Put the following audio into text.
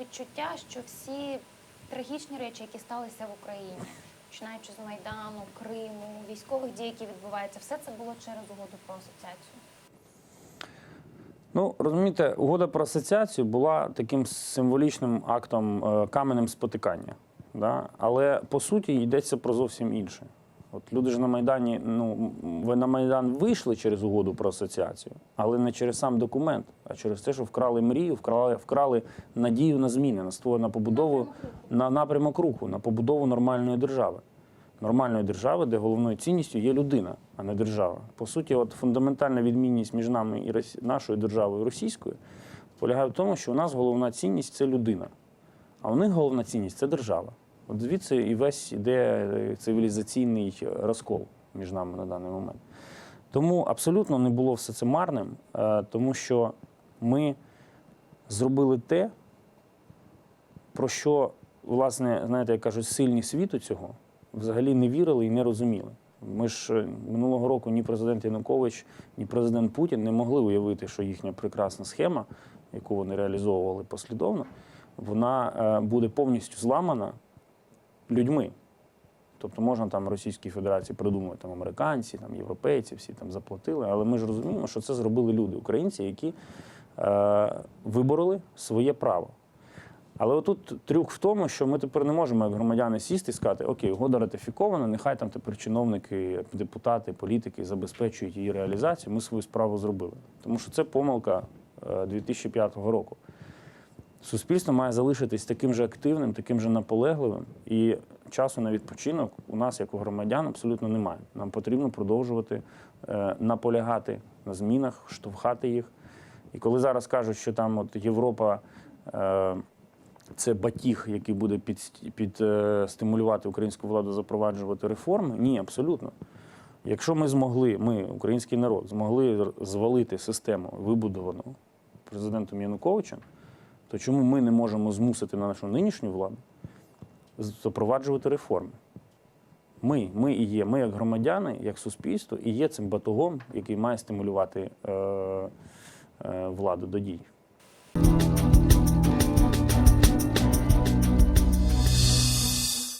відчуття, що всі трагічні речі, які сталися в Україні, починаючи з Майдану, Криму, військових дій, які відбуваються, все це було через угоду про асоціацію. Ну, розумієте, угода про асоціацію була таким символічним актом е, каменем спотикання. Да? Але по суті йдеться про зовсім інше. От люди ж на Майдані, ну ви на Майдан вийшли через угоду про асоціацію, але не через сам документ, а через те, що вкрали мрію, вкрали, вкрали надію на зміни, на створ- на побудову на напрямок руху, на побудову нормальної держави. Нормальної держави, де головною цінністю є людина, а не держава. По суті, от фундаментальна відмінність між нами і Росі- нашою державою і російською полягає в тому, що у нас головна цінність це людина, а у них головна цінність це держава. От звідси і весь іде е, цивілізаційний розкол між нами на даний момент. Тому абсолютно не було все це марним, е, тому що ми зробили те, про що, власне, знаєте, як кажуть, сильні світу цього взагалі не вірили і не розуміли. Ми ж е, минулого року ні президент Янукович, ні президент Путін не могли уявити, що їхня прекрасна схема, яку вони реалізовували послідовно, вона е, буде повністю зламана людьми. Тобто можна там Російській Федерації придумати там американці, там європейці, всі там заплатили, але ми ж розуміємо, що це зробили люди, українці, які е, вибороли своє право. Але отут трюк в тому, що ми тепер не можемо, як громадяни, сісти і сказати, окей, угода ратифікована, нехай там тепер чиновники, депутати, політики забезпечують її реалізацію. Ми свою справу зробили. Тому що це помилка е, 2005 року. Суспільство має залишитись таким же активним, таким же наполегливим, і часу на відпочинок у нас, як у громадян, абсолютно немає. Нам потрібно продовжувати е, наполягати на змінах, штовхати їх. І коли зараз кажуть, що там от Європа е, це батіг, який буде під, під е, стимулювати українську владу запроваджувати реформи, ні, абсолютно. Якщо ми змогли, ми, український народ, змогли звалити систему, вибудовану президентом Януковичем, то чому ми не можемо змусити на нашу нинішню владу запроваджувати реформи? Ми, ми і є, ми як громадяни, як суспільство, і є цим батогом, який має стимулювати е, е, владу до дій.